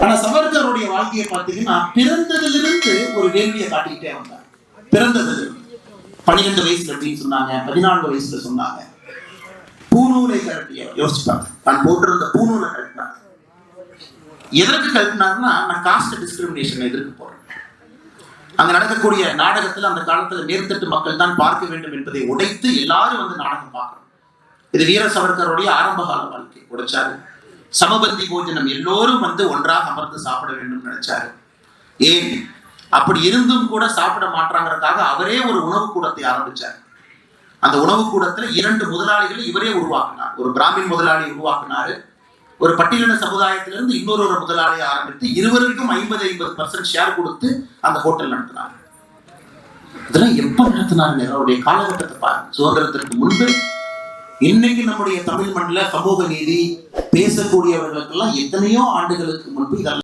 ஆனா சமர்த்தருடைய வாழ்க்கையை பார்த்தீங்கன்னா பிறந்ததிலிருந்து ஒரு வேள்வியை காட்டிக்கிட்டே வந்தார். பிறந்தது பன்னிரெண்டு வயசுல அப்படின்னு சொன்னாங்க பதினான்கு வயசுல சொன்னாங்க. பூநூலை கழட்டிய யோசிப்பாங்க. நான் போட்டிருந்த பூநூலை கழட்டினாங்க. எதற்கு கழட்டினாருன்னா நான் காஸ்ட் டிஸ்கிரிமினேஷன் எதிர்க்க போறேன். அங்க நடக்கக்கூடிய நாடகத்துல அந்த காலத்துல மேற்தட்டு மக்கள் தான் பார்க்க வேண்டும் என்பதை உடைத்து எல்லாரும் வந்து நாடகம் பார்க்கணும். இது வீர சவர்கருடைய ஆரம்ப கால வாழ்க்கை. உடைச்சாரு. சமபந்தி போஜனம் எல்லோரும் வந்து ஒன்றாக அமர்ந்து சாப்பிட வேண்டும் நினைச்சாரு. ஏன்? அப்படி இருந்தும் கூட சாப்பிட மாட்டாங்கிறதுக்காக அவரே ஒரு உணவு கூடத்தை ஆரம்பிச்சார். அந்த உணவு கூடத்துல இரண்டு முதலாளிகளை இவரே உருவாக்கினார். ஒரு பிராமின் முதலாளி உருவாக்கினாரு. ஒரு பட்டியலின சமுதாயத்திலிருந்து இன்னொரு ஒரு முதலாளியை ஆரம்பித்து இருவருக்கும் ஐம்பது ஐம்பது பர்சன்ட் ஷேர் கொடுத்து அந்த ஹோட்டல் நடத்தினார். இதெல்லாம் எப்ப நடத்தினாருங்க அவருடைய காலகட்டத்தை பாருங்க. சுதந்திரத்திற்கு முன்பு இன்னைக்கு நம்முடைய தமிழ் மண்ணில் சமூக நீதி பேசக்கூடியவர்களுக்கெல்லாம் எத்தனையோ ஆண்டுகளுக்கு முன்பு இதெல்லாம்